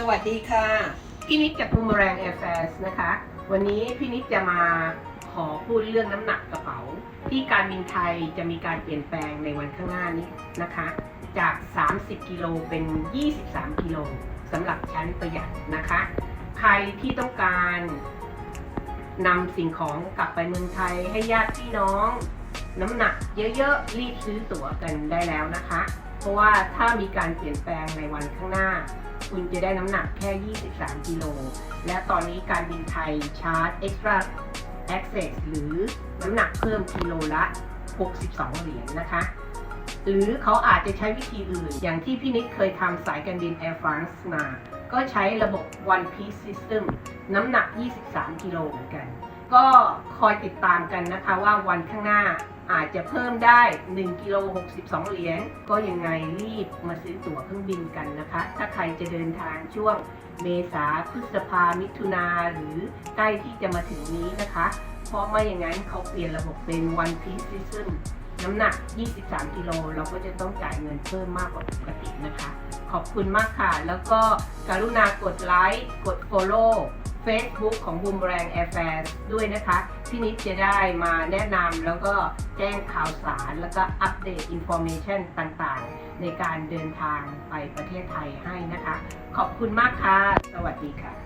สวัสดีค่ะ พี่นิดจากบูมแรงแอร์แฟร์นะคะ วันนี้พี่นิดจะมาขอพูดเรื่องน้ำหนักกระเป๋า ที่การบินไทยจะมีการเปลี่ยนแปลงในวันข้างหน้านี้นะคะ จาก 30 กิโลเป็น 23 กิโลสำหรับชั้นประหยัดนะคะ ใครที่ต้องการนำสิ่งของกลับไปเมืองไทยให้ญาติพี่น้อง น้ำหนักเยอะๆ รีบซื้อตั๋วกันได้แล้วนะคะ เพราะว่าถ้ามีการเปลี่ยนแปลงในวันข้างหน้า คุณจะได้น้ำหนักแค่ 23 กิโล และตอนนี้การบินไทยชาร์จ Extra Access หรือน้ำหนักเพิ่มกิโลละ 62 เหรียญนะคะ หรือเขาอาจจะใช้วิธีอื่น อย่างที่พี่นิดเคยทำสายการบิน Air France มา ก็ใช้ระบบ One Piece System น้ำหนัก 23 กิโลเหมือนกัน ก็คอยติดตามกันนะคะว่าวันข้างหน้า อาจจะเพิ่มได้ 1กิโล62 เหรียญ ก็ยังไงรีบมาซื้อตั๋วเครื่องบินกันนะคะ ถ้าใครจะเดินทางช่วงเมษาพฤษภามิถุนาหรือใกล้ที่จะมาถึงนี้นะคะ เพราะไม่อย่างนั้นเขาเปลี่ยนระบบเป็น one piece system น้ำหนัก 23 กิโล เราก็จะต้องจ่ายเงินเพิ่มมากกว่าปกตินะคะ ขอบคุณมากค่ะ แล้วก็กรุณากดไลค์ กด Follow Facebook ของ Boomerang Affairs ด้วยนะคะ พี่นิดจะได้มาแนะนำแล้วก็แจ้งข่าวสารแล้วก็อัปเดตอินโฟเมชันต่างๆ ในการเดินทางไปประเทศไทยให้นะคะ ขอบคุณมากค่ะ สวัสดีค่ะ